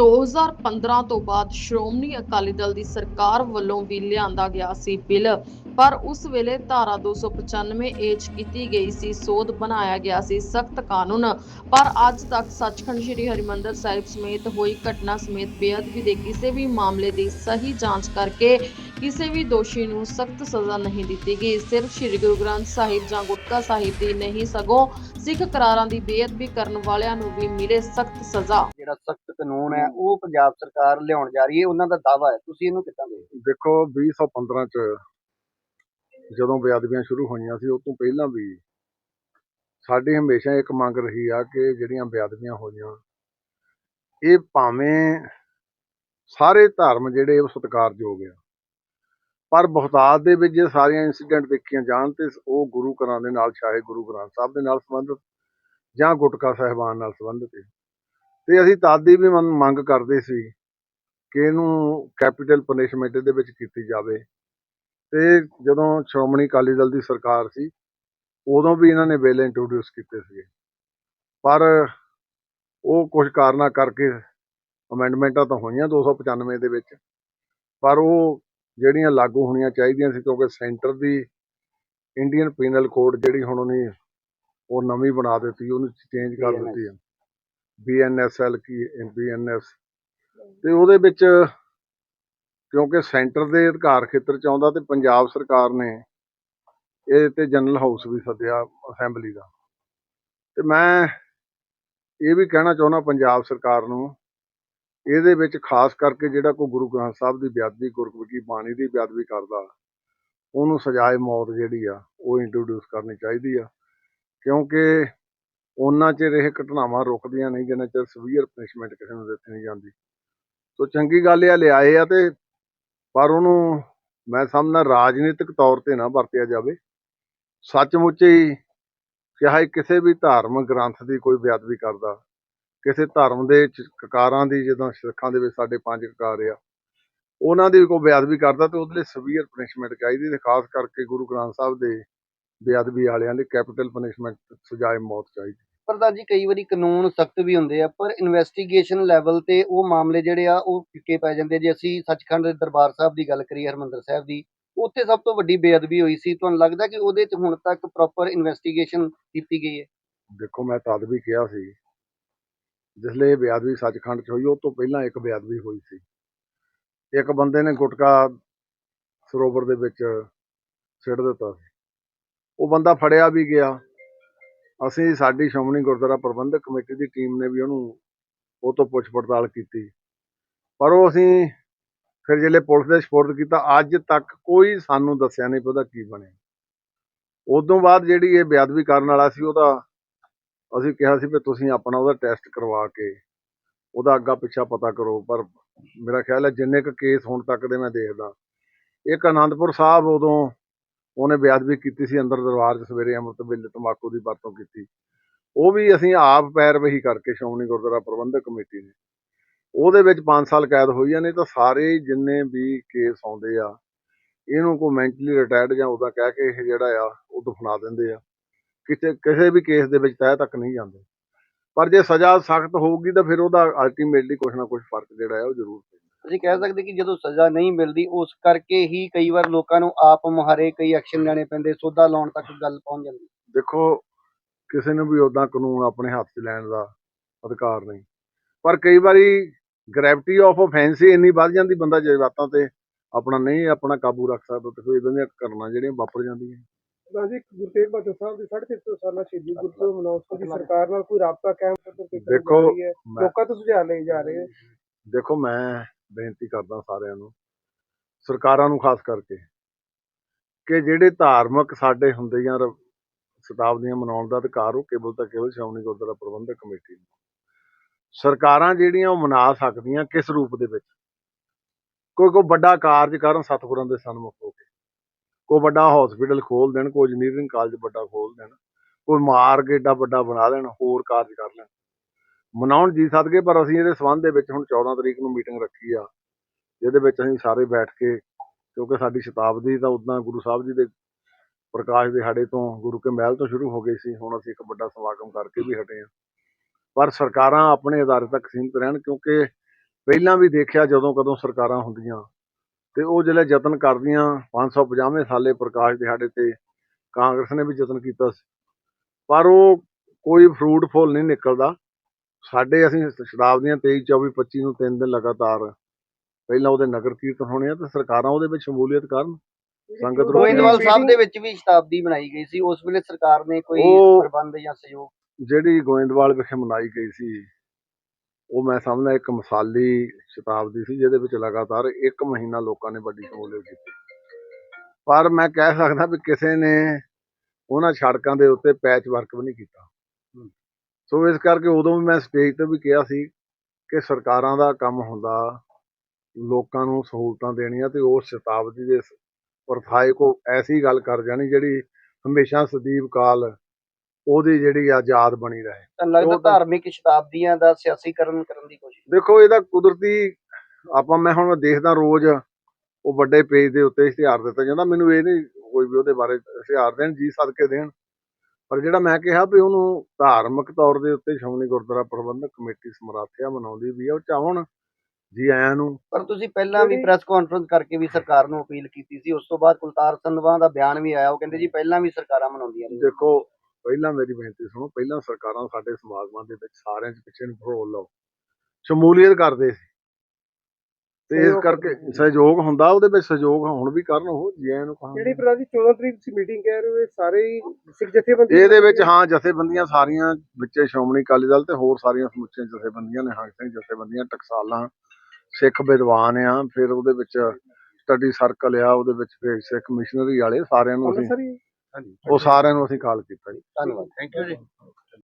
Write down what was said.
2015 ਤੋਂ ਬਾਅਦ ਸ਼੍ਰੋਮਣੀ ਅਕਾਲੀ ਦਲ ਦੀ ਸਰਕਾਰ ਵੱਲੋਂ ਵੀ ਲਿਆਂਦਾ ਗਿਆ ਸੀ ਬਿੱਲ। ਪਰ ਉਸ ਵੇਲੇ ਧਾਰਾ 295 ਏਚ ਕੀਤੀ ਗਈ ਸੀ, ਸੋਧ ਬਣਾਇਆ ਗਿਆ ਸੀ, ਸਖਤ ਕਾਨੂੰਨ। ਪਰ ਅੱਜ ਤੱਕ ਸੱਚਖੰਡ ਸ੍ਰੀ ਹਰਿਮੰਦਰ ਸਾਹਿਬ ਸਮੇਤ ਹੋਈ ਘਟਨਾ ਸਮੇਤ ਬੇਅਦਬੀ ਦੇ ਕਿਸੇ ਵੀ ਮਾਮਲੇ ਦੀ ਸਹੀ ਜਾਂਚ ਕਰਕੇ ਕਿਸੇ ਵੀ ਦੋਸ਼ੀ ਨੂੰ ਸਖਤ ਸਜ਼ਾ ਨਹੀਂ ਦਿੱਤੀ ਗਈ। ਸਿਰਫ ਸ੍ਰੀ ਗੁਰੂ ਗ੍ਰੰਥ ਸਾਹਿਬ ਜਾਂ ਗੁਟਕਾ ਸਾਹਿਬ ਦੀ ਨਹੀਂ, ਸਗੋਂ ਸਿੱਖ ਕਰਾਰਾਂ ਦੀ ਬੇਅਦਬੀ ਕਰਨ ਵਾਲਿਆਂ ਨੂੰ ਵੀ ਮਿਲੇ ਸਖਤ ਸਜ਼ਾ। ਜਿਹੜਾ ਸਖਤ ਕਾਨੂੰਨ ਹੈ ਉਹ ਪੰਜਾਬ ਸਰਕਾਰ ਲਿਆਉਣ ਜਾ ਰਹੀ ਹੈ ਉਹਨਾਂ ਦਾ ਦਾਵਾ ਹੈ। ਤੁਸੀਂ ਇਹਨੂੰ ਕਿੱਦਾਂ ਦੇਖਦੇ? ਦੇਖੋ 2015 ਚ ਜਦੋਂ ਬੇਅਦਬੀਆਂ ਸ਼ੁਰੂ ਹੋਈਆਂ ਸੀ ਉਸ ਤੋਂ ਪਹਿਲਾਂ ਵੀ ਸਾਡੀ ਹਮੇਸ਼ਾ ਇੱਕ ਮੰਗ ਰਹੀ ਆ ਕਿ ਜਿਹੜੀਆਂ ਬੇਅਦਬੀਆਂ ਹੋਈਆਂ ਇਹ ਭਾਵੇਂ ਸਾਰੇ ਧਰਮ ਜਿਹੜੇ ਉਹ ਸਤਿਕਾਰਯੋਗ ਆ ਪਰ ਬਹੁਤਾਤ ਦੇ ਵਿੱਚ ਜੇ ਸਾਰੀਆਂ ਇਨਸੀਡੈਂਟ ਦੇਖੀਆਂ ਜਾਣ ਤੇ ਉਹ ਗੁਰੂ ਘਰਾਂ ਦੇ ਨਾਲ ਚਾਹੇ ਗੁਰੂ ਗ੍ਰੰਥ ਸਾਹਿਬ ਦੇ ਨਾਲ ਸੰਬੰਧਿਤ ਜਾਂ ਗੁਟਕਾ ਸਾਹਿਬਾਨ ਨਾਲ ਸੰਬੰਧਿਤ ਹੈ। ਤੇ ਅਸੀਂ ਤਦ ਦੀ ਵੀ ਮੰਗ ਮੰਗ ਕਰਦੇ ਸੀ ਕਿ ਇਹਨੂੰ ਕੈਪੀਟਲ ਪਨਿਸ਼ਮੈਂਟ ਦੇ ਵਿੱਚ ਕੀਤੀ ਜਾਵੇ। ਤੇ ਜਦੋਂ ਸ਼੍ਰੋਮਣੀ ਅਕਾਲੀ ਦਲ ਦੀ ਸਰਕਾਰ ਸੀ ਉਦੋਂ ਵੀ ਇਹਨਾਂ ਨੇ ਬਿੱਲ ਇੰਟਰੋਡਿਊਸ ਕੀਤੇ ਸੀਗੇ। ਪਰ ਉਹ ਕੁਝ ਕਾਰਨਾਂ ਕਰਕੇ ਅਮੈਂਡਮੈਂਟਾਂ ਤਾਂ ਹੋਈਆਂ 295 ਦੇ ਵਿੱਚ ਪਰ ਉਹ ਜਿਹੜੀਆਂ ਲਾਗੂ ਹੋਣੀਆਂ ਚਾਹੀਦੀਆਂ ਸੀ ਕਿਉਂਕਿ ਸੈਂਟਰ ਦੀ ਇੰਡੀਅਨ ਪੀਨਲ ਕੋਡ ਜਿਹੜੀ ਹੁਣ ਉਹਨੇ ਉਹ ਨਵੀਂ ਬਣਾ ਦਿੱਤੀ ਉਹਨੂੰ ਚੇਂਜ ਕਰ ਦਿੱਤੀ ਹੈ ਬੀਐਨਐਸਐਲ ਕੀ ਬੀਐਨਐਸ ਤੇ ਉਹਦੇ ਵਿੱਚ ਕਿਉਂਕਿ ਸੈਂਟਰ ਦੇ ਅਧਿਕਾਰ ਖੇਤਰ ਚ ਆਉਂਦਾ ਤੇ ਪੰਜਾਬ ਸਰਕਾਰ ਨੇ ਇਹ ਤੇ ਜਨਰਲ ਹਾਊਸ ਵੀ ਸੱਦਿਆ ਅਸੈਂਬਲੀ ਦਾ। ਤੇ ਮੈਂ ਇਹ ਵੀ ਕਹਿਣਾ ਚਾਹੁੰਦਾ ਪੰਜਾਬ ਸਰਕਾਰ ਨੂੰ, ਇਹਦੇ ਵਿੱਚ ਖਾਸ ਕਰਕੇ ਜਿਹੜਾ ਕੋਈ ਗੁਰੂ ਗ੍ਰੰਥ ਸਾਹਿਬ ਦੀ ਬੇਅਦਬੀ, ਗੁਰਮੁਖੀ ਬਾਣੀ ਦੀ ਬੇਅਦਬੀ ਕਰਦਾ, ਉਹਨੂੰ ਸਜ਼ਾਏ ਮੌਤ ਜਿਹੜੀ ਆ, ਉਹ ਇੰਟਰੋਡਿਊਸ ਕਰਨੀ ਚਾਹੀਦੀ ਆ। ਕਿਉਂਕਿ ਉਹਨਾਂ ਚਿਰ ਇਹ ਘਟਨਾਵਾਂ ਰੁਕਦੀਆਂ ਨਹੀਂ, ਜਿੰਨਾ ਚਿਰ ਸਵੀਅਰ ਪਨਿਸ਼ਮੈਂਟ ਕਿਸੇ ਨੂੰ ਦਿੱਤੀ ਨਹੀਂ ਜਾਂਦੀ। ਸੋ ਚੰਗੀ ਗੱਲ ਇਹ ਆ, ਲਿਆਏ ਆ ਤੇ ਪਰ ਉਹਨੂੰ ਮੈਂ ਸਮਝਦਾ ਰਾਜਨੀਤਿਕ ਤੌਰ ਤੇ ਨਾ ਵਰਤਿਆ ਜਾਵੇ। ਸੱਚਮੁੱਚ ਹੀ ਚਾਹੇ ਕਿਸੇ ਵੀ ਧਾਰਮਿਕ ਗ੍ਰੰਥ ਦੀ ਕੋਈ ਬੇਅਦਬੀ ਕਰਦਾ। ਕਿਸੇ ਧਰਮ ਦੇ ਕਕਾਰਾਂ ਦੀ, ਜਦੋਂ ਸਿੱਖਾਂ ਦੇ ਵਿੱਚ ਸਾਡੇ ਪੰਜ ਕਕਾਰ ਆ, ਉਹਨਾਂ ਦੀ ਕੋਈ ਬੇਅਦਬੀ ਕਰਦਾ ਤੇ ਉਹਦੇ ਲਈ ਸਵੀਅਰ ਪਨਿਸ਼ਮੈਂਟ ਚਾਹੀਦੀ ਤੇ ਖਾਸ ਕਰਕੇ ਗੁਰੂ ਗ੍ਰੰਥ ਸਾਹਿਬ ਦੇ ਬੇਅਦਬੀ ਵਾਲਿਆਂ ਲਈ ਕੈਪੀਟਲ ਪਨਿਸ਼ਮੈਂਟ ਸਜ਼ਾਏ ਮੌਤ ਚਾਹੀਦੀ। ਪ੍ਰਧਾਨ ਜੀ ਕਈ ਵਾਰੀ ਕਾਨੂੰਨ ਸਖਤ ਵੀ ਹੁੰਦੇ ਆ, ਪਰ ਇਨਵੈਸਟੀਗੇਸ਼ਨ ਲੈਵਲ ਤੇ ਉਹ ਮਾਮਲੇ ਜਿਹੜੇ ਆ, ਉਹ ਫਿੱਕੇ ਪੈ ਜਾਂਦੇ ਜੇ ਅਸੀਂ ਸੱਚਖੰਡ ਦੇ ਦਰਬਾਰ ਸਾਹਿਬ ਦੀ ਗੱਲ ਕਰੀਏ, ਹਰਮੰਦਰ ਸਾਹਿਬ ਦੀ, ਉੱਥੇ ਸਭ ਤੋਂ ਵੱਡੀ ਬੇਅਦਬੀ ਹੋਈ ਸੀ। ਤੁਹਾਨੂੰ ਲੱਗਦਾ ਕਿ ਉਹਦੇ 'ਚ ਹੁਣ ਤੱਕ ਪ੍ਰੋਪਰ ਇਨਵੈਸਟੀਗੇਸ਼ਨ ਕੀਤੀ ਗਈ ਹੈ? ਦੇਖੋ, ਮੈਂ ਤਦ ਵੀ ਕਿਹਾ ਸੀ ਜਿਸਲੇ ਇਹ ਬੇਅਦਬੀ ਸੱਚਖੰਡ 'ਚ ਹੋਈ, ਉਹ ਤੋਂ ਪਹਿਲਾਂ ਇੱਕ ਬੇਅਦਬੀ ਹੋਈ ਸੀ। ਇੱਕ ਬੰਦੇ ਨੇ ਗੁਟਕਾ ਸਰੋਵਰ ਦੇ ਵਿੱਚ ਸਿੱਟ ਦਿੱਤਾ ਸੀ। ਉਹ ਬੰਦਾ ਫੜਿਆ ਵੀ ਗਿਆ। ਅਸੀਂ ਸਾਡੀ ਸ਼੍ਰੋਮਣੀ ਗੁਰਦੁਆਰਾ ਪ੍ਰਬੰਧਕ ਕਮੇਟੀ ਦੀ ਟੀਮ ਨੇ ਵੀ ਉਹਨੂੰ ਉਹ ਤੋਂ ਪੁੱਛ ਪੜਤਾਲ ਕੀਤੀ। ਪਰ ਉਹ ਅਸੀਂ ਫਿਰ ਜਿਹੜੇ ਪੁਲਿਸ ਦੇ ਸਪੋਰਟ ਕੀਤਾ, ਅੱਜ ਤੱਕ ਕੋਈ ਸਾਨੂੰ ਦੱਸਿਆ ਨਹੀਂ ਵੀ ਉਹਦਾ ਕੀ ਬਣਿਆ। ਉਦੋਂ ਬਾਅਦ ਜਿਹੜੀ ਇਹ ਬੇਅਦਬੀ ਕਰਨ ਵਾਲਾ ਸੀ, ਉਹਦਾ ਅਸੀਂ ਕਿਹਾ ਸੀ ਵੀ ਤੁਸੀਂ ਆਪਣਾ ਉਹਦਾ ਟੈਸਟ ਕਰਵਾ ਕੇ ਉਹਦਾ ਅੱਗਾ ਪਿੱਛਾ ਪਤਾ ਕਰੋ। ਪਰ ਮੇਰਾ ਖਿਆਲ ਹੈ ਜਿੰਨੇ ਕੁ ਕੇਸ ਹੁਣ ਤੱਕ ਦੇ ਮੈਂ ਦੇਖਦਾ, ਇੱਕ ਆਨੰਦਪੁਰ ਸਾਹਿਬ ਉਦੋਂ ਉਹਨੇ ਬੇਅਦਬੀ ਕੀਤੀ ਸੀ ਅੰਦਰ ਦਰਬਾਰ 'ਚ ਸਵੇਰੇ ਅੰਮ੍ਰਿਤ ਵੇਲੇ ਤੰਬਾਕੂ ਦੀ ਵਰਤੋਂ ਕੀਤੀ। ਉਹ ਵੀ ਅਸੀਂ ਆਪ ਪੈਰਵਹੀ ਕਰਕੇ ਸ਼੍ਰੋਮਣੀ ਗੁਰਦੁਆਰਾ ਪ੍ਰਬੰਧਕ ਕਮੇਟੀ ਨੇ। ਉਹਦੇ ਵਿੱਚ 5 ਸਾਲ ਕੈਦ ਹੋਈਆਂ ਨੇ ਤਾਂ ਸਾਰੇ ਜਿੰਨੇ ਵੀ ਕੇਸ ਆਉਂਦੇ ਆ, ਇਹਨੂੰ ਕੋਈ ਮੈਂਟਲੀ ਰਿਟਾਇਰਡ ਜਾਂ ਉਹਦਾ ਕਹਿ ਕੇ ਇਹ ਜਿਹੜਾ ਆ, ਉਹ ਦਫਨਾ ਦਿੰਦੇ ਆ। ਕਿਤੇ, ਕਿਸੇ ਵੀ ਕੇਸ ਦੇ ਵਿੱਚ ਤਹਿ ਤੱਕ ਨਹੀਂ ਜਾਂਦੇ। ਪਰ ਜੇ ਸਜ਼ਾ ਸਖਤ ਹੋਊਗੀ ਤਾਂ ਫਿਰ ਉਹਦਾ ਅਲਟੀਮੇਟਲੀ ਕੁਝ ਨਾ ਕੁਝ ਫ਼ਰਕ ਜਿਹੜਾ ਹੈ ਉਹ ਜ਼ਰੂਰ ਪੈਂਦਾ ਅਸੀਂ ਕਹਿ ਸਕਦੇ ਕਿ ਜਦੋਂ ਸਜ਼ਾ ਨਹੀਂ ਮਿਲਦੀ ਉਸ ਕਰਕੇ ਹੀ ਕਈ ਵਾਰ ਲੋਕਾਂ ਨੂੰ ਆਪ ਮੁਹਾਰੇ ਕਈ ਐਕਸ਼ਨ ਲੈਣੇ ਪੈਂਦੇ ਸੋਧਾ ਲਾਉਣ ਤੱਕ ਗੱਲ ਪਹੁੰਚ ਜਾਂਦੀ। ਦੇਖੋ ਕਿਸੇ ਨੂੰ ਵੀ ਉਦਾਂ ਕਾਨੂੰਨ ਆਪਣੇ ਹੱਥ 'ਚ ਲੈਣ ਦਾ ਅਧਿਕਾਰ ਨਹੀਂ। ਪਰ ਕਈ ਵਾਰੀ ਗ੍ਰੈਵਿਟੀ ਆਫ ਆਫੈਂਸ ਹੀ ਇੰਨੀ ਵੱਧ ਜਾਂਦੀ ਬੰਦਾ ਜਜ਼ਬਾਤਾਂ ਤੇ ਆਪਣਾ ਨਹੀਂ ਆਪਣਾ ਕਾਬੂ ਰੱਖ ਸਕਦਾ ਤੇ ਫਿਰ ਇਦਾਂ ਦੀਆਂ ਘਟਨਾ ਜਿਹੜੀਆਂ ਵਾਪਰ ਜਾਂਦੀਆਂ। ਰਾਜੀ ਗੁਰੂ ਤੇਗ ਬਹਾਦਰ ਸਾਹਿਬ ਦੀ 350 ਸਾਲਾ ਸ਼ਹੀਦੀ ਗੁਰਪੁਰਬ ਮਨਾਉਣ ਦੀ ਸਰਕਾਰ ਨਾਲ ਕੋਈ ਰਾਬਤਾ ਕਾਇਮ ਪੱਧਰ ਤੇ ਕਰੀ ਦੇਖੋ, ਲੋਕਾਂ ਤੋਂ ਸੁਝਾਅ ਲਏ ਜਾ ਰਹੇ ਦੇਖੋ ਮੈਂ ਬੇਨਤੀ ਕਰਦਾ ਸਾਰਿਆਂ ਨੂੰ, ਸਰਕਾਰਾਂ ਨੂੰ ਖਾਸ ਕਰਕੇ, ਕਿ ਜਿਹੜੇ ਧਾਰਮਿਕ ਸਾਡੇ ਹੁੰਦੇ ਜਾਂ ਰ- ਸ਼ਤਾਬਦੀਆਂ ਮਨਾਉਣ ਦਾ ਅਧਿਕਾਰ ਉਹ ਕੇਵਲ ਤਾਂ ਕੇਵਲ ਸ਼੍ਰੋਮਣੀ ਗੁਰਦੁਆਰਾ ਪ੍ਰਬੰਧਕ ਕਮੇਟੀ ਨੂੰ। ਸਰਕਾਰਾਂ ਜਿਹੜੀਆਂ ਉਹ ਮਨਾ ਸਕਦੀਆਂ ਕਿਸ ਰੂਪ ਦੇ ਵਿੱਚ? ਕੋਈ ਕੋਈ ਵੱਡਾ ਕਾਰਜ ਕਰਨ ਸਤਿਗੁਰਾਂ ਦੇ ਸਨਮੁਖ ਹੋ ਕੇ। ਕੋਈ ਵੱਡਾ ਹਸਪੀਟਲ ਖੋਲ ਦੇਣ, ਕੋਈ ਇੰਜੀਨੀਅਰਿੰਗ ਕਾਲਜ ਵੱਡਾ ਖੋਲ ਦੇਣ, ਕੋਈ ਮਾਰਗ ਏਡਾ ਵੱਡਾ ਬਣਾ ਦੇਣ ਹੋਰ ਕਾਰਜ ਕਰ ਲੈਣ। ਮਨਾਉਣ ਜੀ ਸਦਕੇ, ਪਰ ਅਸੀਂ ਇਹਦੇ ਸੰਬੰਧ ਦੇ ਵਿੱਚ ਹੁਣ 14 ਤਰੀਕ ਨੂੰ ਮੀਟਿੰਗ ਰੱਖੀ ਆ, ਜਿਹਦੇ ਵਿੱਚ ਅਸੀਂ ਸਾਰੇ ਬੈਠ ਕੇ, ਕਿਉਂਕਿ ਸਾਡੀ ਸ਼ਤਾਬਦੀ ਤਾਂ ਉਦਾਂ ਗੁਰੂ ਸਾਹਿਬ ਜੀ ਦੇ ਪ੍ਰਕਾਸ਼ ਦਿਹਾੜੇ ਤੋਂ ਗੁਰੂ ਕੇ ਮਹਿਲ ਤੋਂ ਸ਼ੁਰੂ ਹੋ ਗਈ ਸੀ, ਹੁਣ ਅਸੀਂ ਇੱਕ ਵੱਡਾ ਸਮਾਗਮ ਕਰਕੇ ਵੀ ਹਟੇ ਆ। ਪਰ ਸਰਕਾਰਾਂ ਆਪਣੇ ਅਦਾਰੇ ਤੱਕ ਸੀਮਿਤ ਰਹਿਣ, ਕਿਉਂਕਿ ਪਹਿਲਾਂ ਵੀ ਦੇਖਿਆ ਜਦੋਂ ਕਦੋਂ ਸਰਕਾਰਾਂ ਹੁੰਦੀਆਂ, ਤੇ ਉਹ ਜਿਹੜੇ ਯਤਨ ਕਰਦੀਆਂ 550 ਸਾਲੇ ਪ੍ਰਕਾਸ਼ ਦਿਹਾੜੇ ਤੇ ਕਾਂਗਰਸ ਨੇ ਵੀ ਯਤਨ ਕੀਤਾ ਸੀ। ਪਰ ਉਹ ਕੋਈ ਫਰੂਟ ਫੁੱਲ ਨਹੀਂ ਨਿਕਲਦਾ। ਸਾਡੇ ਅਸੀਂ ਸ਼ਰਾਬ ਦੀਆਂ 23 24 25 ਨੂੰ ਤਿੰਨ ਦਿਨ ਲਗਾਤਾਰ ਪਹਿਲਾਂ ਉਹਦੇ ਨਗਰ ਕੀਰਤਨ ਹੋਣੇ ਆ ਤੇ ਸਰਕਾਰਾਂ ਉਹਦੇ ਵਿੱਚ ਸ਼ਮੂਲੀਅਤ ਕਰਨ। ਸੰਗਤ ਗੋਇੰਦਵਾਲ ਸਾਹਿਬ ਦੇ ਵਿੱਚ ਵੀ ਸ਼ਤਾਬਦੀ ਬਣਾਈ ਗਈ ਸੀ ਉਸ ਵੇਲੇ ਸਰਕਾਰ ਨੇ ਕੋਈ ਪ੍ਰਬੰਧ ਜਾਂ ਸਹਿਯੋਗ ਜਿਹੜੀ ਗੋਇੰਦਵਾਲ ਵਿਖੇ ਮਨਾਈ ਗਈ ਸੀ ਉਹ ਮੈਂ ਸਮਝਦਾ ਇੱਕ ਮਿਸਾਲੀ ਸ਼ਤਾਬਦੀ ਸੀ ਜਿਹਦੇ ਵਿੱਚ ਲਗਾਤਾਰ ਇੱਕ ਮਹੀਨਾ ਲੋਕਾਂ ਨੇ ਵੱਡੀ ਸ਼ਮੂਲੀਅਤ ਕੀਤੀ। ਪਰ ਮੈਂ ਕਹਿ ਸਕਦਾ ਵੀ ਕਿਸੇ ਨੇ ਉਹਨਾਂ ਸੜਕਾਂ ਦੇ ਉੱਤੇ ਪੈਚ ਵਰਕ ਵੀ ਨਹੀਂ ਕੀਤਾ। ਸੋ ਇਸ ਕਰਕੇ ਉਦੋਂ ਵੀ ਮੈਂ ਸਟੇਜ ਤੇ ਵੀ ਕਿਹਾ ਸੀ ਕਿ ਸਰਕਾਰਾਂ ਦਾ ਕੰਮ ਹੁੰਦਾ ਲੋਕਾਂ ਨੂੰ ਸਹੂਲਤਾਂ ਦੇਣੀਆਂ ਤੇ ਉਸ ਸ਼ਤਾਬਦੀ ਦੇ ਪਰਥਾਏ ਕੋ ਐਸੀ ਗੱਲ ਕਰ ਜਾਣੀ ਜਿਹੜੀ ਹਮੇਸ਼ਾ ਸਦੀਪ ਕਾਲ ਉਹਦੀ ਜਿਹੜੀ ਆਜ਼ਾਦ ਬਣੀ ਰਹੇ। ਤਾਂ ਲੱਗਦਾ ਉਹ ਧਾਰਮਿਕ ਸ਼ਤਾਬਦੀਆਂ ਦਾ ਸਿਆਸੀਕਰਨ ਕਰਨ ਦੀ ਕੋਸ਼ਿਸ਼ ਦੇਖੋ ਇਹਦਾ ਕੁਦਰਤੀ ਆਪਾਂ ਮੈਂ ਹੁਣ ਦੇਖਦਾ ਰੋਜ਼ ਉਹ ਵੱਡੇ ਪੇਜ ਦੇ ਉੱਤੇ ਇਸ਼ਤਿਹਾਰ ਦਿੱਤਾ ਜਾਂਦਾ ਮੈਨੂੰ ਇਹ ਨਹੀਂ ਕੋਈ ਵੀ ਉਹਦੇ ਬਾਰੇ ਇਸ਼ਤਿਹਾਰ ਦੇਣ ਜੀ ਸਦਕੇ ਦੇਣ। ਪਰ ਜਿਹੜਾ ਮੈਂ ਕਿਹਾ ਵੀ ਉਹਨੂੰ ਧਾਰਮਿਕ ਤੌਰ ਦੇ ਉੱਤੇ ਸ਼੍ਰੋਮਣੀ ਗੁਰਦੁਆਰਾ ਪ੍ਰਬੰਧਕ ਕਮੇਟੀ ਸਮਰਾਥਿਆ ਮਨਾਉਂਦੀ ਵੀ ਆ ਉਹ ਚਾਹਣ ਜੀ ਆਇਆਂ ਨੂੰ। ਪਰ ਤੁਸੀਂ ਪਹਿਲਾਂ ਵੀ ਪ੍ਰੈਸ ਕਾਨਫਰੰਸ ਕਰਕੇ ਵੀ ਸਰਕਾਰ ਨੂੰ ਅਪੀਲ ਕੀਤੀ ਸੀ ਉਸ ਤੋਂ ਬਾਅਦ ਕੁਲਤਾਰ ਸੰਧਵਾ ਦਾ ਬਿਆਨ ਵੀ ਆਇਆ ਉਹ ਕਹਿੰਦੇ ਜੀ ਪਹਿਲਾਂ ਵੀ ਸਰਕਾਰਾਂ ਮਨਾਉਂਦੀਆਂ ਨੇ ਦੇਖੋ ਪਹਿਲਾਂ ਮੇਰੀ ਬੇਨਤੀ ਸੁਣੋ ਪਹਿਲਾਂ ਸਰਕਾਰਾਂ ਸਾਡੇ ਸਮਾਗਮਾਂ ਦੇ ਵਿੱਚ ਸਾਰਿਆਂ 'ਚ ਪਿੱਛੇ ਨੂੰ ਫਰੋਲ ਲਓ। ਸ਼ਮੂਲੀਅਤ ਕਰਦੇ ਸੀ। ਤੇ ਇਸ ਕਰਕੇ ਸਹਿਯੋਗ ਹੁੰਦਾ ਉਹਦੇ ਵਿੱਚ ਸਹਿਯੋਗ ਹੁਣ ਵੀ ਕਰਨ ਉਹ ਜੀ ਨੂੰ ਕਹਾਂਗੇ। ਜਿਹੜੀ ਪ੍ਰਧਾਨ ਜੀ 14 ਤਰੀਕ ਤੁਸੀਂ ਮੀਟਿੰਗ ਕਹਿ ਰਹੇ ਹੋ ਇਹ ਸਾਰੇ ਹੀ ਸਿੱਖ ਜਥੇਬੰਦੀ ਇਹਦੇ ਵਿੱਚ ਹਾਂ ਜਥੇਬੰਦੀਆਂ ਸਾਰੀਆਂ ਵਿੱਚੇ ਸ਼੍ਰੋਮਣੀ ਅਕਾਲੀ ਦਲ ਤੇ ਹੋਰ ਸਾਰੀਆਂ ਸਮੁੱਚੀਆਂ ਜਥੇਬੰਦੀਆਂ ਨੇ ਹੰਗ ਸਿੰਘ ਜਥੇਬੰਦੀਆਂ ਟਕਸਾਲਾਂ ਸਿੱਖ ਵਿਦਵਾਨ ਆ ਫਿਰ ਉਹਦੇ ਵਿੱਚ ਸਟੱਡੀ ਸਰਕਲ ਆ ਉਹਦੇ ਵਿੱਚ ਫਿਰ ਸਿੱਖ ਮਿਸ਼ਨਰੀ ਵਾਲੇ ਸਾਰਿਆਂ ਨੂੰ ਅਸੀਂ ਉਹ ਸਾਰਿਆਂ ਨੂੰ ਅਸੀਂ ਕਾਲ ਕੀਤਾ ਜੀ। ਧੰਨਵਾਦ। ਥੈਂਕ ਯੂ ਜੀ।